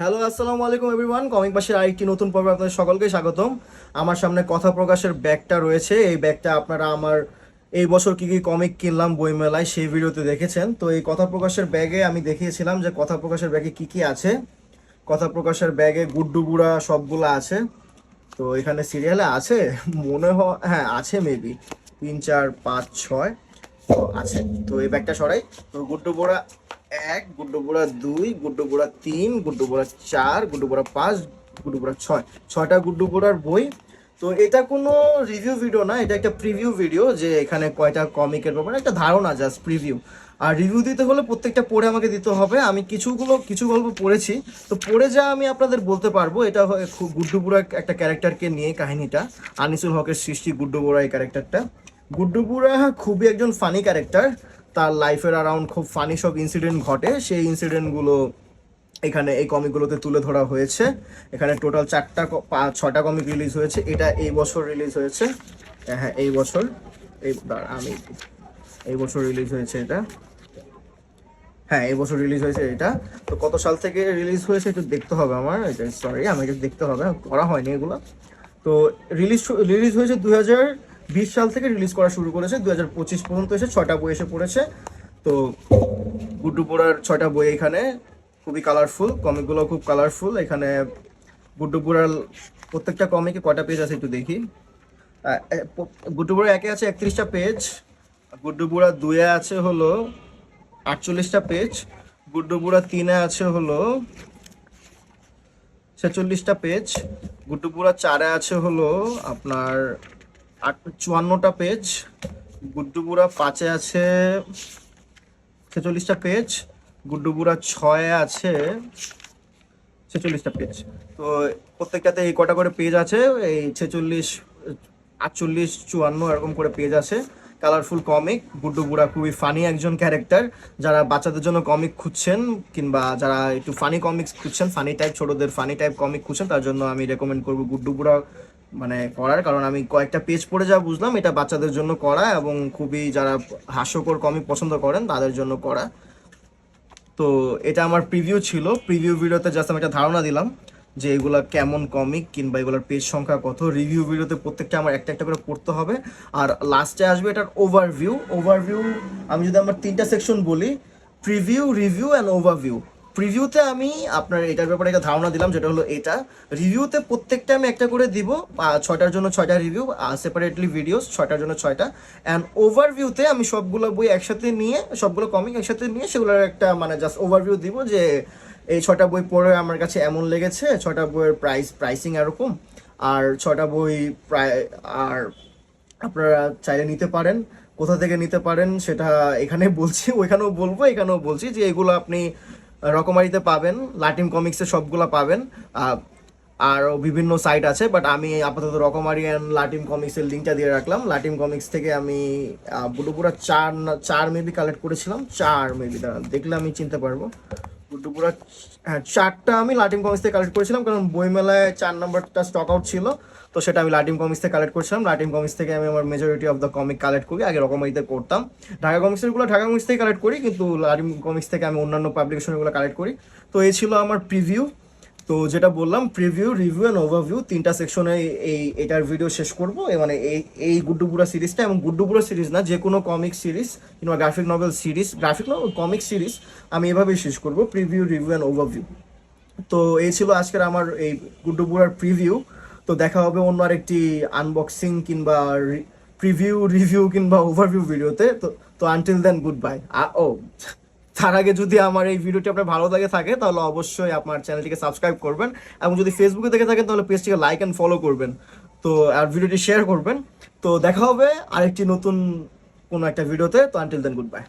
Hello আসসালামু আলাইকুম everyone comic পাশের আরেকটি নতুন পর্বে আপনাদের সকলকে স্বাগতম। আমার সামনে কথা প্রকাশের ব্যাগটা রয়েছে। এই ব্যাগটা আপনারা আমার এই বছর কী কী কমিক কিনলাম, বইমেলায়, সেই ভিডিওতে দেখেছেন। তো এই কথা প্রকাশের ব্যাগে আমি দেখিয়েছিলাম যে কথা প্রকাশের ব্যাগে কি কি আছে। কথা প্রকাশের ব্যাগে গুড্ডু বুড়া সবগুলো আছে। তো এখানে সিরিয়ালে আছে? মনে হয় হ্যাঁ আছে মেবি তিন, চার, পাঁচ, ছয় আছে। তো এই ব্যাগটা সরাই। তো গুড্ডু বোড়া এক গুড্ডু বোড়া দুই গুড্ডু বোড়া তিন গুড্ডু বোড়া চার গুড্ডু বোড়া পাঁচ গুড্ডু বোড়া ছয়। ছয়টা গুড্ডু বোড়ার বই। তো এটা কোনো রিভিউ ভিডিও না, এটা একটা প্রিভিউ ভিডিও যে এখানে কয়টা কমিকের ব্যাপারে একটা ধারণা জাস্ট প্রিভিউ আর রিভিউ দিতে হলে প্রত্যেকটা পড়ে আমাকে দিতে হবে। আমি কিছুগুলো, কিছু গল্প পড়েছি। তো পড়ে যা আমি আপনাদের বলতে পারব, এটা খুব গুড্ডু বুড়া একটা ক্যারেক্টারকে নিয়ে কাহিনীটা। আনিসুল হকের সৃষ্টি গুড্ডু বুড়া এই ক্যারেক্টারটা গুড্ডু বুড়া খুবই একজন ফানি ক্যারেক্টার তার লাইফের অ্যারাউন্ড খুব ফানি সব ইনসিডেন্ট ঘটে। সেই ইনসিডেন্টগুলো এখানে এই কমিকগুলোতে তুলে ধরা হয়েছে। এখানে টোটাল চারটা ছটা কমিক রিলিজ হয়েছে। এটা এই বছর রিলিজ হয়েছে। হ্যাঁ এই বছর। এই আমি এই বছর রিলিজ হয়েছে এটা। হ্যাঁ এই বছর রিলিজ হয়েছে এটা। তো কত সাল থেকে রিলিজ হয়েছে একটু দেখতে হবে আমার। সরি আমাকে দেখতে হবে। করা হয়নি এগুলো। তো রিলিজ রিলিজ হয়েছে দু হাজার বিশ সাল থেকে রিলিজ করা শুরু করেছে দু হাজার পঁচিশ পর্যন্ত এসে ছটা বই এসে পড়েছে। তো গুড্ডু পোড়ার ছয়টা বই এখানে, খুবই কালারফুল কমিকগুলো খুব কালারফুল এখানে গুড্ডু পোড়ার প্রত্যেকটা কমিকে কটা পেজ আছে একটু দেখি। গুড্ডু বুড়া একে আছে একত্রিশটা পেজ গুড্ডু বুড়া দুয়ে আছে হলো আটচল্লিশটা পেজ গুড্ডু বুড়া তিনে আছে হলো ছেচল্লিশটা পেজ গুড্ডু বুড়া চারে আছে হলো আপনার আট চুয়ান্নটা পেজ গুড্ডু বুড়া পাঁচে আছে, ছেচল্লিশটা পেজ গুড্ডু বুড়া ছয়ে আছে, ছেচল্লিশটা পেজ তো প্রত্যেকটাতে এই কটা করে পেজ আছে, এই ছেচল্লিশ, আটচল্লিশ, চুয়ান্ন এরকম করে পেজ আছে। কালারফুল কমিক গুড্ডু বুড়া খুবই ফানি একজন ক্যারেক্টার যারা বাচ্চাদের জন্য কমিক খুঁজছেন, কিংবা যারা একটু ফানি কমিক্স খুঁজছেন ফানি টাইপ ছোটদের ফানি টাইপ কমিক খুঁজছেন, তার জন্য আমি রেকমেন্ড করব গুড্ডু বুড়া মানে করার, কারণ আমি কয়েকটা পেজ পড়ে যা বুঝলাম, এটা বাচ্চাদের জন্য করা এবং খুবই যারা হাস্যকর কমিক পছন্দ করেন, তাদের জন্য করা। তো এটা আমার প্রিভিউ ছিল। প্রিভিউ ভিডিওতে জাস্ট আমি একটা ধারণা দিলাম যে এগুলা কেমন কমিক কিংবা এগুলোর পেজ সংখ্যা কত। রিভিউ ভিডিওতে প্রত্যেকটা আমার একটা একটা করে পড়তে হবে। আর লাস্টে আসবে এটার ওভারভিউ ওভারভিউ আমি যদি আমার তিনটা সেকশন বলি প্রিভিউ রিভিউ অ্যান্ড ওভারভিউ প্রিভিউতে আমি আপনার এটার ব্যাপারে একটা ধারণা দিলাম, যেটা হলো এটা। রিভিউতে প্রত্যেকটা আমি একটা করে দিব ছয়টার জন্য ছয়টা রিভিউ সেপারেটলি ভিডিওস ছয়টার জন্য ছয়টা। অ্যান্ড ওভারভিউতে আমি সবগুলো বই একসাথে নিয়ে, সবগুলো কমিক একসাথে নিয়ে, সেগুলোর একটা মানে জাস্ট ওভারভিউ দিব যে, এই ছটা বই পড়ে আমার কাছে এমন লেগেছে ছটা বইয়ের প্রাইস প্রাইসিং এরকম। আর ছটা বই প্রায়, আর আপনারা চাইলে নিতে পারেন, কোথা থেকে নিতে পারেন, সেটা এখানে বলছি, ওইখানেও বলব, এখানেও বলছি যে এগুলো আপনি রকমারিতে পাবেন লাটিম কমিক্সে সবগুলো পাবেন আরও বিভিন্ন সাইট আছে বাট আমি আপাতত রকমারি অ্যান্ড লাটিম কমিক্সের লিঙ্কটা দিয়ে রাখলাম। লাটিম কমিক্স থেকে আমি বুটুপুরা চার চার মেবি কালেক্ট করেছিলাম। চার মেবি দেখলে আমি চিনতে পারব। বুটুপুরা হ্যাঁ চারটা আমি লাটিম কমিক্স থেকে কালেক্ট করেছিলাম, কারণ বইমেলায় চার নম্বরটা স্টক আউট ছিল, তো সেটা আমি লাটিম কমিক্স থেকে কালেক্ট করেছিলাম। লাটিম কমিক্স থেকে আমি আমার majority of the comic collect করি, আগে রকমারিতে করতাম। ঢাকা কমিক্সেরগুলো ঢাকা কমিক্স থেকে কালেক্ট করি, কিন্তু লাটিম কমিক্স থেকে আমি অন্যান্য পাবলিকেশনগুলো কালেক্ট করি। তো এই ছিল আমার প্রিভিউ তো যেটা বললাম প্রিভিউ রিভিউ অ্যান্ড ওভারভিউ তিনটা সেকশনে এই, এটার ভিডিও শেষ করব। মানে এই এই গুড্ডুপুরা সিরিজটা এবং গুড্ডুপুরা সিরিজ না যে কোনো কমিক সিরিজ কিংবা graphic novel series graphic novel comic series আমি এভাবেই শেষ করব প্রিভিউ রিভিউ অ্যান্ড ওভারভিউ তো এই ছিল আজকের আমার এই গুড্ডুপুরার প্রিভিউ তো দেখা হবে অন্য আরেকটি আনবক্সিং কিংবা প্রিভিউ রিভিউ কিংবা ওভারভিউ ভিডিওতে তো। তো আনটিল দেন গুড বাই ও। তার আগে যদি আমার এই ভিডিওটি আপনার ভালো লাগে থাকে, তাহলে অবশ্যই আপনার চ্যানেলটিকে সাবস্ক্রাইব করবেন এবং যদি ফেসবুকে দেখে থাকেন, তাহলে পেজটিকে লাইক অ্যান্ড ফলো করবেন। তো, আর ভিডিওটি শেয়ার করবেন। তো, দেখা হবে আরেকটি নতুন কোনো একটা ভিডিওতে। তো আনটিল দেন গুড বাই